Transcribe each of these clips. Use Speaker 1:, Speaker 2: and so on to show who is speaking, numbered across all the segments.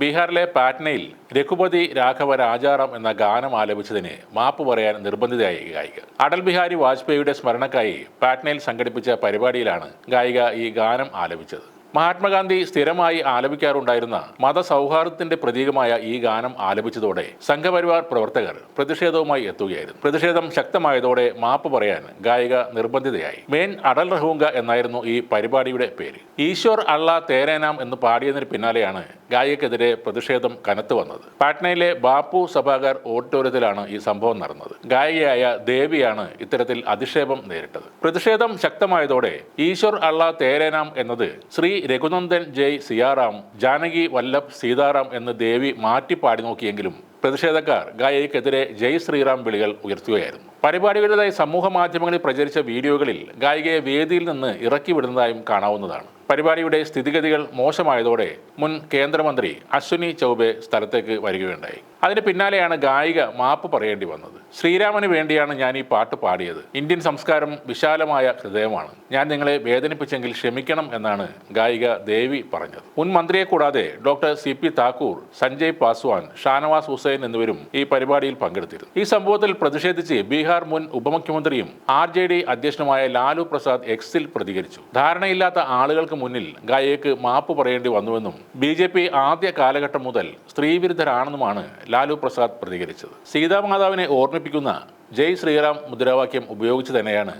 Speaker 1: ബീഹാറിലെ പാറ്റ്നയിൽ രഘുപതി രാഘവ രാജാറാം എന്ന ഗാനം ആലപിച്ചതിന് മാപ്പ് പറയാൻ നിർബന്ധിതയായി ഗായിക. അടൽ ബിഹാരി വാജ്പേയിയുടെ സ്മരണക്കായി പാറ്റ്നയിൽ സംഘടിപ്പിച്ച പരിപാടിയിലാണ് ഗായിക ഈ ഗാനം ആലപിച്ചത്. മഹാത്മാഗാന്ധി സ്ഥിരമായി ആലപിക്കാറുണ്ടായിരുന്ന മതസൗഹാർദ്ദത്തിന്റെ പ്രതീകമായ ഈ ഗാനം ആലപിച്ചതോടെ സംഘപരിവാർ പ്രവർത്തകർ പ്രതിഷേധവുമായി എത്തുകയായിരുന്നു. പ്രതിഷേധം ശക്തമായതോടെ മാപ്പ് പറയാൻ ഗായിക നിർബന്ധിതയായി. മെയിൻ അടൽ റഹൂങ്ക എന്നായിരുന്നു ഈ പരിപാടിയുടെ പേര്. ഈശ്വർ അള്ള തേരേനാം എന്ന് പാടിയതിന് പിന്നാലെയാണ് ഗായികക്കെതിരെ പ്രതിഷേധം കനത്തു വന്നത്. പാട്നയിലെ ബാപ്പു സഭാഗർ ഓഡിറ്റോറിയത്തിലാണ് ഈ സംഭവം നടന്നത്. ഗായികയായ ദേവിയാണ് ഇത്തരത്തിൽ അധിക്ഷേപം നേരിട്ടത്. പ്രതിഷേധം ശക്തമായതോടെ ഈശ്വർ അള്ള തേരേനാം എന്നത് ശ്രീ രഘുനന്ദൻ ജയ് സിയാറാം ജാനകി വല്ലഭ് സീതാറാം എന്ന് ദേവി മാറ്റി പാടി നോക്കിയെങ്കിലും പ്രതിഷേധക്കാർ ഗായികയ്ക്കെതിരെ ജയ് ശ്രീറാം വിളികൾ ഉയർത്തുകയായിരുന്നു. പരിപാടികളുടേതായി സമൂഹ മാധ്യമങ്ങളിൽ പ്രചരിച്ച വീഡിയോകളിൽ ഗായികയെ വേദിയിൽ നിന്ന് ഇറക്കി വിടുന്നതായും കാണാവുന്നതാണ്. പരിപാടിയുടെ സ്ഥിതിഗതികൾ മോശമായതോടെ മുൻ കേന്ദ്രമന്ത്രി അശ്വിനി ചൗബെ സ്ഥലത്തേക്ക് വരികയുണ്ടായി. അതിന് പിന്നാലെയാണ് ഗായിക മാപ്പ് പറയേണ്ടി വന്നത്. ശ്രീരാമന് വേണ്ടിയാണ് ഞാൻ ഈ പാട്ട് പാടിയത്. ഇന്ത്യൻ സംസ്കാരം വിശാലമായ ഹൃദയമാണ്. ഞാൻ നിങ്ങളെ വേദനിപ്പിച്ചെങ്കിൽ ക്ഷമിക്കണം എന്നാണ് ഗായിക ദേവി പറഞ്ഞത്. മുൻ മന്ത്രിയെ കൂടാതെ doctor C P Thakur Sanjay Paswan Shahnawaz Hussain എന്നിവരും ഈ പരിപാടിയിൽ പങ്കെടുത്തിരുന്നു. ഈ സംഭവത്തിൽ പ്രതിഷേധിച്ച് ബീഹാർ മുൻ ഉപമുഖ്യമന്ത്രിയും ആർ ജെ ഡി അധ്യക്ഷനുമായ ലാലു പ്രസാദ് എക്സിൽ പ്രതികരിച്ചു. ധാരണയില്ലാത്ത ആളുകൾക്ക് മുന്നിൽ ഗായികയ്ക്ക് മാപ്പ് പറയേണ്ടി വന്നുവെന്നും ബി ജെ പി ആദ്യ കാലഘട്ടം മുതൽ സ്ത്രീവിരുദ്ധരാണെന്നുമാണ് ലാലു പ്രസാദ് പ്രതികരിച്ചത്. സീതാമാതാവിനെ ഓർമ്മിപ്പിക്കുന്ന ജയ് ശ്രീറാം മുദ്രാവാക്യം ഉപയോഗിച്ച് തന്നെയാണ്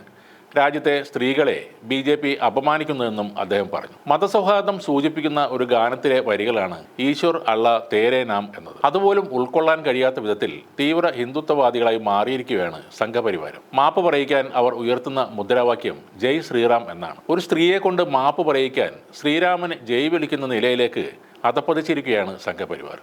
Speaker 1: രാജ്യത്തെ സ്ത്രീകളെ ബി ജെ പി അപമാനിക്കുന്നതെന്നും അദ്ദേഹം പറഞ്ഞു. മതസൗഹാർദ്ദം സൂചിപ്പിക്കുന്ന ഒരു ഗാനത്തിലെ വരികളാണ് ഈശ്വർ അള്ള തേരേ നാം എന്നത്. അതുപോലും ഉൾക്കൊള്ളാൻ കഴിയാത്ത വിധത്തിൽ തീവ്ര ഹിന്ദുത്വവാദികളായി മാറിയിരിക്കുകയാണ് സംഘപരിവാരം. മാപ്പ് പറയിക്കാൻ അവർ ഉയർത്തുന്ന മുദ്രാവാക്യം ജയ് ശ്രീറാം എന്നാണ്. ഒരു സ്ത്രീയെ കൊണ്ട് മാപ്പ് പറയിക്കാൻ ശ്രീരാമന് ജയ് വിളിക്കുന്ന നിലയിലേക്ക് അതപ്പതിച്ചിരിക്കുകയാണ് സംഘപരിവാർ